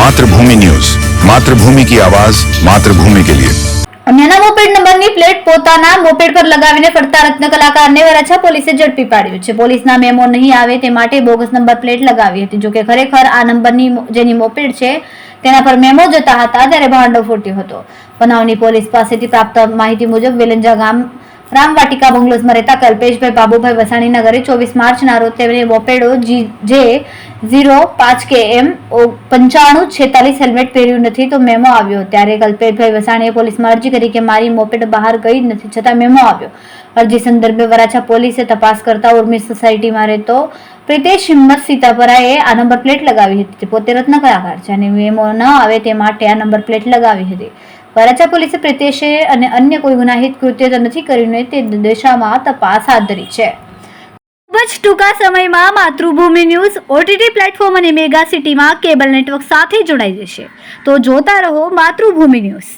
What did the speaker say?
Mathrubhumi news Mathrubhumi કી આવાજ માતૃભૂમિ કે લિયે અન્યના મોપેડ નંબરની પ્લેટ પોતાના મોપેડ પર લગાવીને ફરતા રત્ન કલાકારને વરાછા પોલીસે ઝડપી પાડ્યો છે. પોલીસના મેમો નહીં આવે તે માટે બોગસ નંબર પ્લેટ લગાવી હતી. જોકે ખરેખર આ નંબરની જેની મોપેડ છે, તેના પર મેમો જતા હતા, ત્યારે ભાંડો ફૂટ્યો હતો. બનાવની પોલીસ પાસેથી પ્રાપ્ત માહિતી મુજબ વેલંજા ગામ રામવાટિકા બંગલોઝમાં રહેતા કલ્પેશભાઈ બાબુભાઈ વસાણીના ઘરે ચોવીસ માર્ચના રોજ તેમને બોપેડો જી, જે ઝીરો પાંચ કે એમ પંચાણું છેતાલીસ હેલ્મેટ પહેર્યું નથી તો મેમો આવ્યો. ત્યારે કલ્પેશભાઈ વસાણીએ પોલીસમાં અરજી કરી કે મારી મોપેડ બહાર ગઈ નથી છતાં મેમો આવ્યો. અરજી સંદર્ભે વરાછા પોલીસે તપાસ કરતા ઉર્મી સોસાયટીમાં રહેતો પ્રિતેશ હિંમત સીતાપરાએ આ નંબર પ્લેટ લગાવી હતી. પોતે રત્ન કલાકાર છે અને મેમો ન આવે તે માટે આ નંબર પ્લેટ લગાવી હતી. વરાછા પોલીસે પ્રિતેશે અને અન્ય કોઈ ગુનાહિત કૃત્ય નથી કર્યું તે દિશામાં તપાસ હાથ ધરી છે. ખૂબ જ ટૂંકા સમયમાં માતૃભૂમિ ન્યૂઝ ઓટીટી પ્લેટફોર્મ અને મેગા સિટીમાં કેબલ નેટવર્ક સાથે જોડાઈ જશે. તો જોતા રહો માતૃભૂમિ ન્યૂઝ.